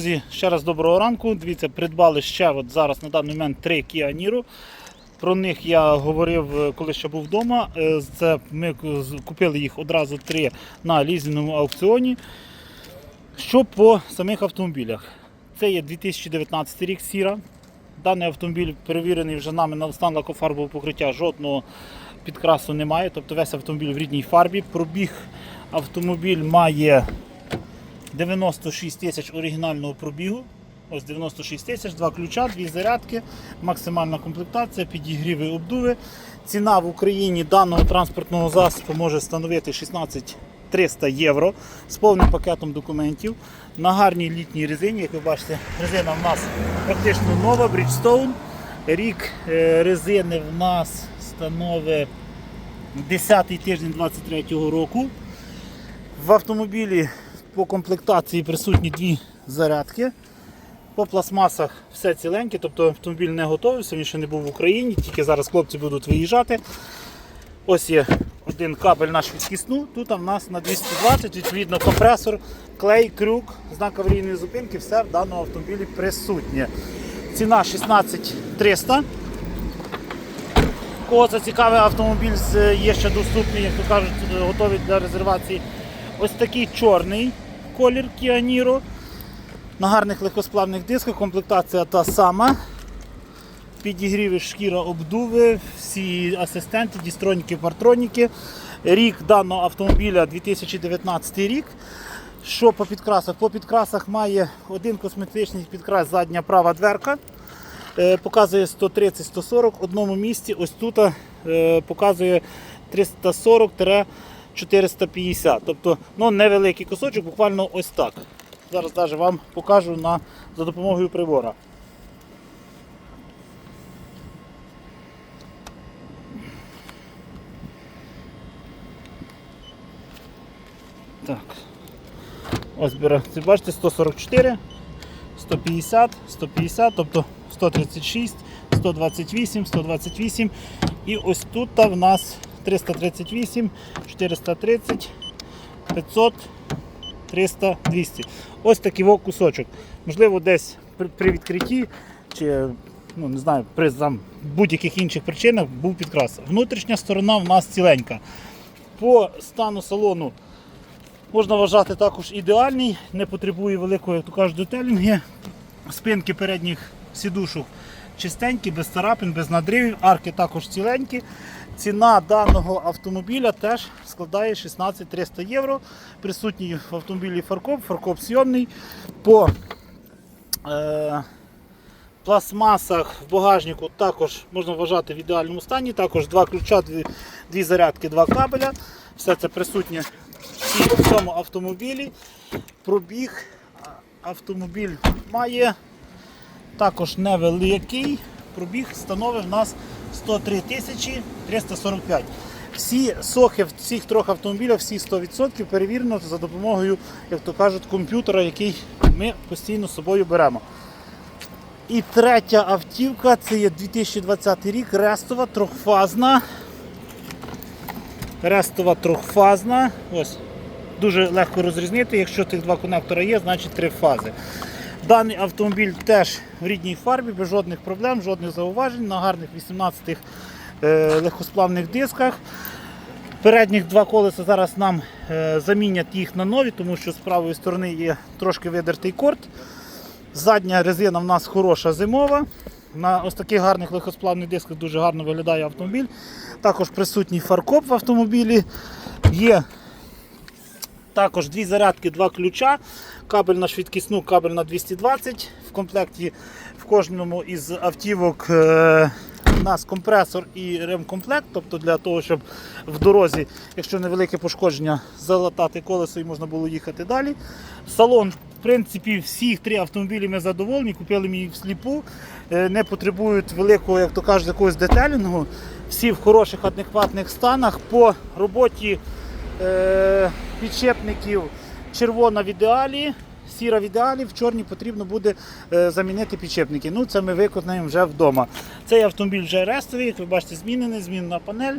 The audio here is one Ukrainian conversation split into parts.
Друзі, ще раз доброго ранку. Дивіться, придбали ще от зараз на даний момент три Kia Niro. Про них я говорив, е, коли ще був вдома. Е, Це ми купили їх одразу три на лізінговому аукціоні. Що по самих автомобілях? Це є 2019 рік Сіра. Даний автомобіль перевірений вже нами на стан лакофарбового покриття, жодного підкрасу немає. Тобто весь автомобіль в рідній фарбі. Пробіг автомобіль має 96 тисяч оригінального пробігу. Ось 96 тисяч, два ключа, дві зарядки, максимальна комплектація, підігріви, обдуви. Ціна в Україні даного транспортного засобу може становити 16 300 євро з повним пакетом документів. На гарній літній резині, як ви бачите, резина в нас практично нова, Bridgestone. Рік е, резини в нас становить 10 тиждень 23 року. В автомобілі по комплектації присутні дві зарядки. По пластмасах все ціленьке, тобто автомобіль не готовий, він ще не був в Україні, тільки зараз хлопці будуть виїжджати. Ось є один кабель на швидкісну, тут в нас на 220, відповідно компресор, клей, крюк, знак аварійної зупинки, все в даному автомобілі присутнє. Ціна 16 300. Кого зацікавив автомобіль є ще доступний, як то кажуть, готовий для резервації. Ось такий чорний колір Kia Niro. На гарних легкосплавних дисках комплектація та сама. Підігріви, шкіра обдуви, всі асистенти, дістроніки, партроніки. Рік даного автомобіля 2019 рік. Що по підкрасах? По підкрасах має один косметичний підкрас, задня права дверка. Е, показує 130-140 в одному місці. Ось тут е, показує 340 450. Тобто ну, невеликий кусочок, буквально ось так. Зараз навіть вам покажу на, за допомогою прибора. Так. Ось бере, Це бачите, 144, 150, 150, тобто 136, 128, 128. І ось тут в нас 338, 430, 500, 300, 200. Ось такий кусочок. Можливо, десь при, відкритті чи ну, не знаю, при будь-яких інших причинах був підкрас. Внутрішня сторона в нас ціленька. По стану салону можна вважати також ідеальний, не потребує великої, як то кажуть, детелінги. Спинки передніх сідушок чистенькі, без царапин, без надривів, арки також ціленькі. Ціна даного автомобіля теж складає 16 300 євро. Присутній в автомобілі фаркоп, фаркоп сйомний. По е, пластмасах в багажнику також можна вважати в ідеальному стані. Також два ключа, дві, дві зарядки, два кабеля. Все це присутнє в цьому автомобілі. Пробіг автомобіль має також невеликий. Пробіг становив в нас 103 тисячі 345. Всі сохи в цих трьох автомобілях, всі 100% перевірено за допомогою, як то кажуть, комп'ютера, який ми постійно з собою беремо. І третя автівка це є 2020 рік, рестова, трьохфазна. Рестова трьохфазна. Ось. Дуже легко розрізнити. Якщо тих два конектора є, значить три фази. Даний автомобіль теж в рідній фарбі, без жодних проблем, жодних зауважень, на гарних 18 е, легкосплавних дисках. Передніх два колеса зараз нам е, замінять їх на нові, тому що з правої сторони є трошки видертий корт. Задня резина в нас хороша зимова. На ось таких гарних легкосплавних дисках дуже гарно виглядає автомобіль. Також присутній фаркоп в автомобілі. Є також дві зарядки, два ключа, кабель на швидкісну, кабель на 220. В комплекті в кожному із автівок е, у нас компресор і ремкомплект, тобто для того, щоб в дорозі, якщо невелике пошкодження, залатати колесо і можна було їхати далі. Салон, в принципі, всіх три автомобілі ми задоволені, купили ми їх всліпу, е, не потребують великого, як то кажуть, якогось детелінгу. Всі в хороших адекватних станах. По роботі е, підшипників червона в ідеалі, сіра в ідеалі, в чорній потрібно буде е, замінити підшипники. Ну, це ми виконаємо вже вдома. Цей автомобіль вже рестовий, як ви бачите, змінений, змінена панель,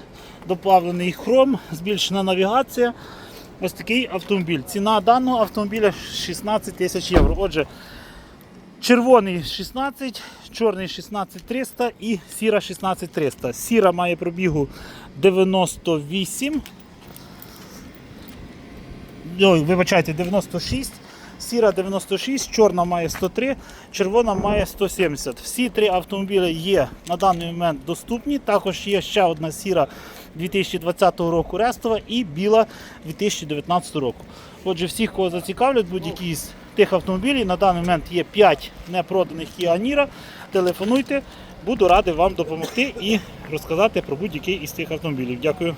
доплавлений хром, збільшена навігація. Ось такий автомобіль. Ціна даного автомобіля 16 тисяч євро. Отже, Червоний 16, чорний 16300 і сіра 16300. Сіра має пробігу 98. Ой, вибачайте, 96. Сіра 96, чорна має 103, червона має 170. Всі три автомобілі є на даний момент доступні. Також є ще одна сіра 2020 року Рестова і біла 2019 року. Отже, всіх, кого зацікавлять, будь-які з тих автомобілів, на даний момент є 5 непроданих Kia Niro. Телефонуйте, буду радий вам допомогти і розказати про будь-який із тих автомобілів. Дякую.